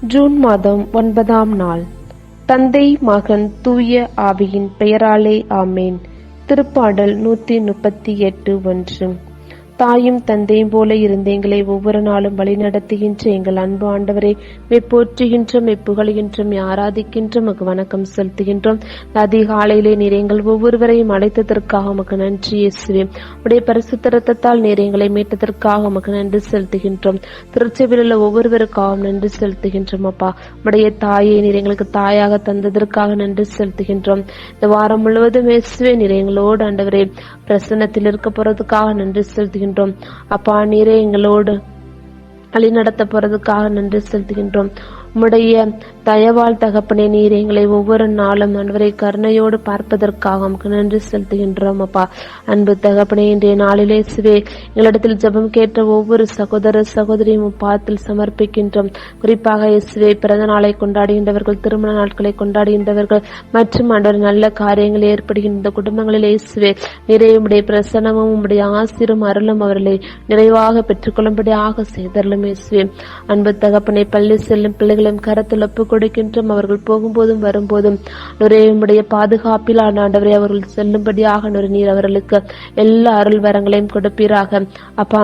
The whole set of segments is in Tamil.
ஜூன் மாதம் ஒன்பதாம் நாள். தந்தை மகன் தூய ஆவியின் பெயராலே ஆமேன். திருப்பாடல் நூத்தி முப்பத்தி எட்டு ஒன்று. தாயும் தந்தையும் போல இருந்த எங்களை ஒவ்வொரு நாளும் வழிநடத்துகின்ற எங்கள் அன்பு ஆண்டவரை. மெப்போற்றுகின்றோம் புகழுகின்றோம் ஆராதிக்கின்றோம் மக்கு வணக்கம் செலுத்துகின்றோம். அதிகாலையிலே நீர் எங்கள் ஒவ்வொருவரையும் அழைத்ததற்காக உமக்கு நன்றி இயேசுவே. உடைய பரிசுத்த ரத்தத்தால் நீர் எங்களை மீட்டதற்காக உமக்கு நன்றி செலுத்துகின்றோம். திருச்செவியில் உள்ள ஒவ்வொருவருக்காகவும் நன்றி செலுத்துகின்றோம் அப்பா. உடைய தாயை நீர் எங்களுக்கு தாயாக தந்ததற்காக நன்றி செலுத்துகின்றோம். இந்த வாரம் முழுவதும் இயேசுவே நீர் எங்களோடு ஆண்டவரே பிரசன்னத்தில் இருக்க போறதுக்காக நன்றி செலுத்துகின்றோம். அப்பா நீரே எங்களோடு வழி நடத்த போறதுக்காக நன்றி செலுத்துகின்றோம். உம்முடைய தயவால் தகப்பனே நீர் எங்களை ஒவ்வொரு நாளும் அன்பரை கருணையோடு பார்ப்பதற்காக உமக்கு நன்றி செலுத்துகின்றோம் அப்பா. அன்பு தகப்பனே இன்றைய நாளிலே சிவே எங்களிடத்தில் ஜெபம் கேட்ட ஒவ்வொரு சகோதர சகோதரியும் பாத்தில் சமர்ப்பிக்கின்றோம். குறிப்பாக இயேசுவே பிறந்த நாளை கொண்டாடுகின்றவர்கள் திருமண நாட்களை கொண்டாடுகின்றவர்கள் மற்றும் ஆண்டவர் நல்ல காரியங்கள் ஏற்படுகின்ற குடும்பங்களில் இயேசுவே நிறைய உடைய பிரசனமும் உடைய ஆசிரும் அருளும் அவர்களை நிறைவாக பெற்றுக்கொள்ளும்படியாக செய்தருளும் இயேசுவே. அன்பு தகப்பனை பள்ளி செல்லும் பிள்ளைகளும் கரத்தில் ஒப்பு கொடுக்கின்றோம். அவர்கள் போகும்போதும் வரும்போதும் ஒரே உடைய பாதுகாப்பில் ஆண்டவரை அவர்கள் செல்லும்படியாக ஒரு நீர் அவர்களுக்கு எல்லா அருள் வரங்களையும் கொடுப்பீராக. அப்பா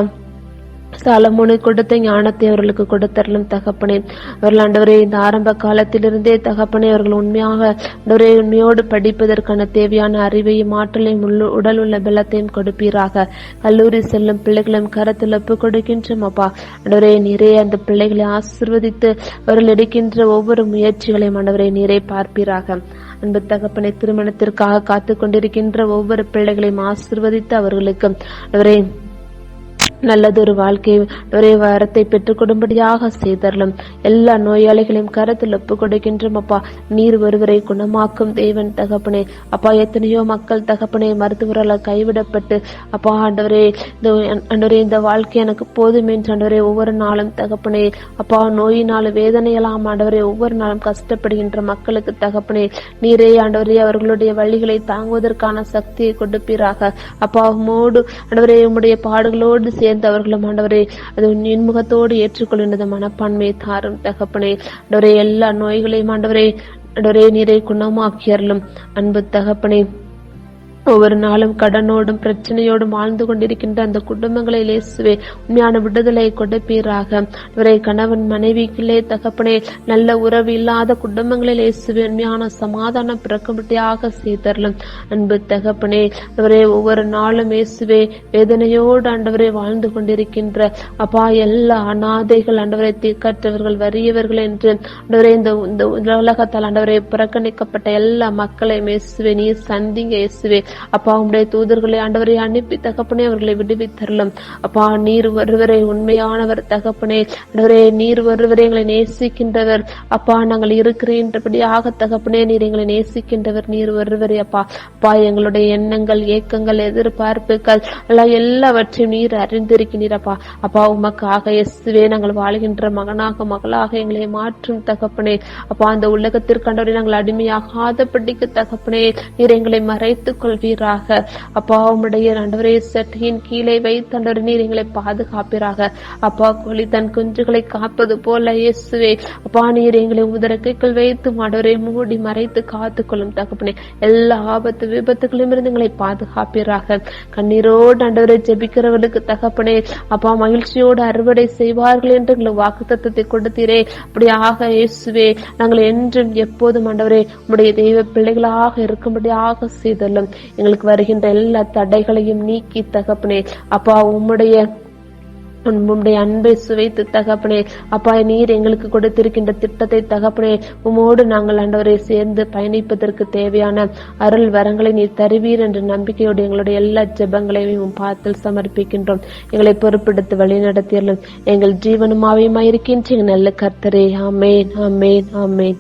சாலமோனை கொடுத்த ஞானத்தை அவர்களுக்கு கொடுத்தரலும் தகப்பனே. அவர்கள் ஆண்டவரே இந்த ஆரம்ப காலத்திலிருந்தே தகப்பனே அவர்கள் உண்மையாக ஆண்டவரே உண்மையோடு படிப்பதற்கான தேவையான அறிவையும் ஆற்றலையும் உடல் உள்ள பலத்தையும் கொடுப்பீராக. கல்லூரி செல்லும் பிள்ளைகளும் கரத்தில் ஒப்பு கொடுக்கின்றோம் அப்பா. ஆண்டவரே நிறைய அந்த பிள்ளைகளை ஆசிர்வதித்து அவர்கள் எடுக்கின்ற ஒவ்வொரு முயற்சிகளையும் ஆண்டவரே நீரை பார்ப்பீராக. அன்பு தகப்பனை திருமணத்திற்காக காத்து கொண்டிருக்கின்ற ஒவ்வொரு பிள்ளைகளையும் ஆசிர்வதித்து அவர்களுக்கு அவரை நல்லதொரு வாழ்க்கை ஒரே வரத்தை பெற்றுக் கொடும்படியாக செய்தரலும். எல்லா நோயாளிகளையும் கரத்தில் ஒப்பு கொடுக்கின்றோம் அப்பா. நீர் ஒருவரை குணமாக்கும் தேவன் தகப்பனே. அப்பா எத்தனையோ மக்கள் தகப்பனே மருத்துவரால் கைவிடப்பட்டு அப்பா ஆண்டவரே இந்த ஆண்டவரே இந்த வாழ்க்கை எனக்கு போதும் என்று ஆண்டவரே ஒவ்வொரு நாளும் தகப்பனே. அப்பா நோயினால் வேதனையெல்லாம் ஆண்டவரே ஒவ்வொரு நாளும் கஷ்டப்படுகின்ற மக்களுக்கு தகப்பனே. நீரே ஆண்டவரே அவர்களுடைய வழிகளை தாங்குவதற்கான சக்தியை கொடுப்பீராக. அப்பா உம்மோடு ஆண்டவரே உம்முடைய பாடுகளோடு சேர்ந்து சேர்ந்தவர்களும் ஆண்டவரே அது இன்முகத்தோடு ஏற்றுக்கொள்கின்ற மனப்பான்மையை தாரும் தகப்பனே. ஆண்டவரே எல்லா நோய்களையும் ஆண்டவரே ஆண்டவரே நீரை குணமாக்கியறலும் அன்பு தகப்பனே. ஒவ்வொரு நாளும் கடனோடும் பிரச்சனையோடும் வாழ்ந்து கொண்டிருக்கின்ற அந்த குடும்பங்களை இயேசுவே உண்மையான விடுதலை கொடுப்பீராக. இவரை கணவன் மனைவிக்குள்ளே தகப்பனே நல்ல உறவு இல்லாத குடும்பங்களில் இயேசுவே உண்மையான சமாதானம் பிறக்கும்படியாக செய்தரலும். அன்பு தகப்பனே இவரே ஒவ்வொரு நாளும் இயேசுவே வேதனையோடு ஆண்டவரே வாழ்ந்து கொண்டிருக்கின்ற அப்பா எல்லா அநாதைகள் ஆண்டவரை தீக்கற்றவர்கள் வறியவர்கள் என்று ஆண்டவரே இந்த இந்த உலகத்தால் ஆண்டவரை புறக்கணிக்கப்பட்ட எல்லா மக்களையும் இயேசுவே நீ சந்திங்க இயேசுவே. அப்பா உடைய தூதர்களை ஆண்டவரை அனுப்பி தகப்பனே அவர்களை விடுவித்தரலும். அப்பா நீர் ஒருவரை உண்மையானவர் தகப்பனே. ஆண்டவரே நீர் ஒருவரை எங்களை நேசிக்கின்றவர். அப்பா நாங்கள் இருக்கிறேன்றபடியாக தகப்பனே நீர் எங்களை நேசிக்கின்றவர். நீர் ஒருவரே அப்பா. அப்பா எங்களுடைய எண்ணங்கள் ஏக்கங்கள் எதிர்பார்ப்புகள் எல்லாம் எல்லாவற்றையும் நீர் அறிந்திருக்கிறீரப்பா அப்பா. அப்பா உமக்காக எஸ்வே நாங்கள் வாழ்கின்ற மகனாக மகளாக எங்களை மாற்றும் தகப்பனே. அப்பா அந்த உலகத்திற்கு ஆண்டவரை நாங்கள் அடிமையாகாதபடிக்கு தகப்பனே நீர் எங்களை மறைத்துக் கொள் கொள்வீராக அப்பா உம்முடைய நண்டவரே சட்டியின் கீழே வைத்து ஆண்டவரே நீர் எங்களை பாதுகாப்பீராக. அப்பா கோழி தன் குஞ்சுகளை காப்பது போல இயேசுவே. அப்பா நீர் எங்களை உதரக்கைக்குள் வைத்து ஆண்டவரை மூடி மறைத்து காத்துக்கொள்ளும் தகப்பனே. எல்லா ஆபத்து விபத்துகளிலும் இருந்து எங்களை பாதுகாப்பீராக. கண்ணீரோடு ஆண்டவரை ஜெபிக்கிறவர்களுக்கு தகப்பனே அப்பா மகிழ்ச்சியோடு அறுவடை செய்வார்கள் என்று எங்களை வாக்கு தத்துவத்தை கொடுத்தீரே. அப்படியாக இயேசுவே நாங்கள் என்றும் எப்போதும் ஆண்டவரே உடைய தெய்வ பிள்ளைகளாக இருக்கும்படியாக செய்தல்லும் எங்களுக்கு வருகின்ற எல்லா தடைகளையும் நீக்கி தகப்பனே. அப்பா உம்முடைய உம்முடைய அன்பை சுவைத்து தகப்பனே. அப்பா நீர் எங்களுக்கு கொடுத்திருக்கின்ற திட்டத்தை தகப்பனே. உமோடு நாங்கள் ஆண்டவரை சேர்ந்து பயணிப்பதற்கு தேவையான அருள் வரங்களை நீர் தருவீர் என்ற நம்பிக்கையோடு எங்களுடைய எல்லா ஜெபங்களையும் உம் பாத்தில் சமர்ப்பிக்கின்றோம். எங்களை பொறுப்பெடுத்து வழி நடத்தியலும் எங்கள் ஜீவனுமாவையுமாயிருக்கின்ற நல்ல கர்த்தரே. ஆமேன் ஆமேன் ஆமேன்.